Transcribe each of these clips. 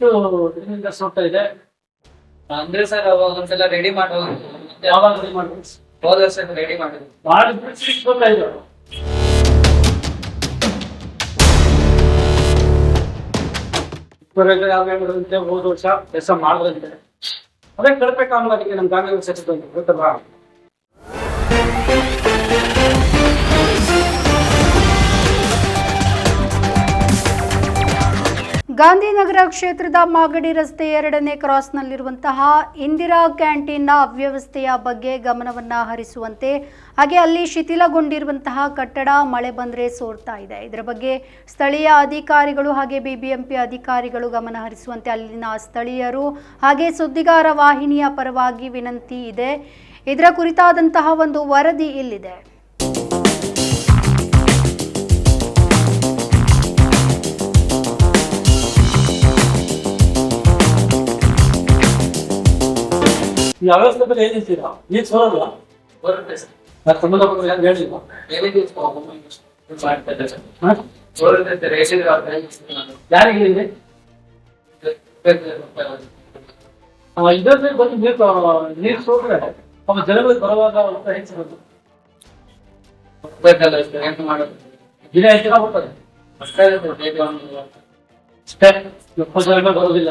ಎಷ್ಟು ಇದರಿಂದ ಸುಟ್ಟ ಇದೆ ಅಂದ್ರೆ ಸರ್ ಒಂದ್ಸಲ ರೆಡಿ ಮಾಡುವ ಯಾವಾಗ ರೆಡಿ ಮಾಡ್ಬೇಕು? ಹೋದ ವರ್ಷ ರೆಡಿ ಮಾಡಿದ್ರು ಮಾಡಿ ಹೋದ ವರ್ಷ ಕೆಲಸ ಮಾಡಿದ್ರಂತೆ ಅದೇ ಕಳಪೆ ಕಾಮಗಾರಿಗೆ ನಮ್ ಗಾಂಧಿ ಸಚಿವ ಗೊತ್ತಲ್ವಾ? ಗಾಂಧಿನಗರ ಕ್ಷೇತ್ರದ ಮಾಗಡಿ ರಸ್ತೆ ಎರಡನೇ ಕ್ರಾಸ್ನಲ್ಲಿರುವಂತಹ ಇಂದಿರಾ ಕ್ಯಾಂಟೀನ್ನ ಅವ್ಯವಸ್ಥೆಯ ಬಗ್ಗೆ ಗಮನವನ್ನು ಹರಿಸುವಂತೆ, ಹಾಗೆ ಅಲ್ಲಿ ಶಿಥಿಲಗೊಂಡಿರುವಂತಹ ಕಟ್ಟಡ ಮಳೆ ಬಂದರೆ ಸೋರ್ತಾ ಇದೆ. ಇದರ ಬಗ್ಗೆ ಸ್ಥಳೀಯ ಅಧಿಕಾರಿಗಳು ಹಾಗೆ ಬಿಬಿಎಂಪಿ ಅಧಿಕಾರಿಗಳು ಗಮನ ಹರಿಸುವಂತೆ ಅಲ್ಲಿನ ಸ್ಥಳೀಯರು ಹಾಗೆ ಸುದ್ದಿಗಾರ ವಾಹಿನಿಯ ಪರವಾಗಿ ವಿನಂತಿ ಇದೆ. ಇದರ ಕುರಿತಾದಂತಹ ಒಂದು ವರದಿ ಇಲ್ಲಿದೆ. ಅವ್ಯವಸ್ಥೆ ಬಗ್ಗೆ ಏನ್ ಸೋರಲ್ಲ ಬರುತ್ತೆ ಸರ್. ನಾನು ಸಂಬಂಧಪಟ್ಟ ಯಾರು ಹೇಳಿಲ್ಲ. ಹೇಳಿದ್ವಿ ಮಾಡ್ತಾ ಇದ್ದಾರೆ ಸರ್. ಹಾ? ಬರುತ್ತೆ ಅಂತ ಹೇಳಿದ್ರು ಅವ್ರು? ಹೇಳಿದ್ರು ನಾನು. ಯಾರಿಗೆ ಹೇಳಿದೆ ಆ, ಇದರಲ್ಲಿ ಬಂದು ನೀರು ಅವ ಜನಗಳಿಗೆ ಬರುವಾಗ ಅಂತ ದಿನ ಹೆಚ್ಚಿನ ಹೋಗ್ತದೆ ಅಷ್ಟೇ ಬರೋದಿಲ್ಲ.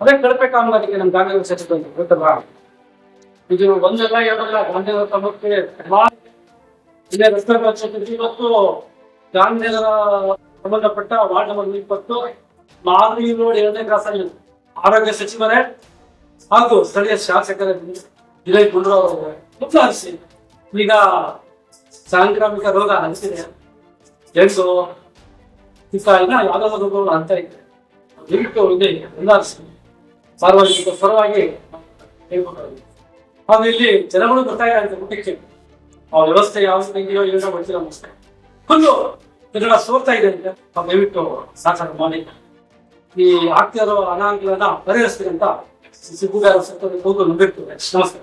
ಅದೇ ಕಳಪೆ ಕಾಮಗಾರಿಗೆ ನಮ್ ಗಾಂಧಿ ಸಚಿವ ಗೊತ್ತಲ್ವಾ? ಇದು ಒಂದೆಲ್ಲ ಎರಡಲ್ಲ ಗಾಂಧಿ ತಮ್ಮಕ್ಕೆ ಇಲ್ಲೇ ರಸ್ತೆ ಪರಿಷತ್ತು ಇವತ್ತು ಗಾಂಧಿನಗರ ಸಂಬಂಧಪಟ್ಟ ವಾರ್ಡ್ ನಂಬರ್ ಇಪ್ಪತ್ತು, ಮಾದರಿ ರೋಡ್ ಎರಡನೇ ಕ್ರಾಸ್ ಆರೋಗ್ಯ ಸಚಿವರೇ ಹಾಗೂ ಸ್ಥಳೀಯ ಶಾಸಕರ ವಿಜಯ್ ಗುಂಡ್ರಾವ್ ಮುಖ್ಯಮಂತ್ರಿ ಈಗ ಸಾಂಕ್ರಾಮಿಕ ರೋಗ ಹಂಚಿದೆ ಈಗ ಇನ್ನ ಯಾವ್ದಾದ್ರು ರೋಗಗಳು ಅಂತ ಇದೆ. ಎಲ್ಲ ಸಾರ್ವಜನಿಕ ಹೇಳ್ಬೇಕಾಗಿದೆ ಹಾಗೂ ಇಲ್ಲಿ ಜನಗಳು ಗೊತ್ತಾಗಿದೆ ಊಟಕ್ಕೆ ಆ ವ್ಯವಸ್ಥೆ ಯಾವ ಇದೆಯೋ ಏನೋ ಗೊತ್ತಿಲ್ಲ ನಮಸ್ಕಾರ ಫುಲ್ಲು ಜನಗಳ ಸೋರ್ತಾ ಇದೆ ಅಂತ ದಯವಿಟ್ಟು ಸಾಕಾರ ಮಾಡಿ. ಈ ಆಗ್ತಿರೋ ಅನಾನುಕೂಲನ ಪರಿಹರಿಸ್ತೀರಿ ಅಂತ ಸಿಬ್ಬುಗಾರ ಹೋಗಿ ನಂಬಿರ್ತದೆ ನಮಸ್ಕಾರ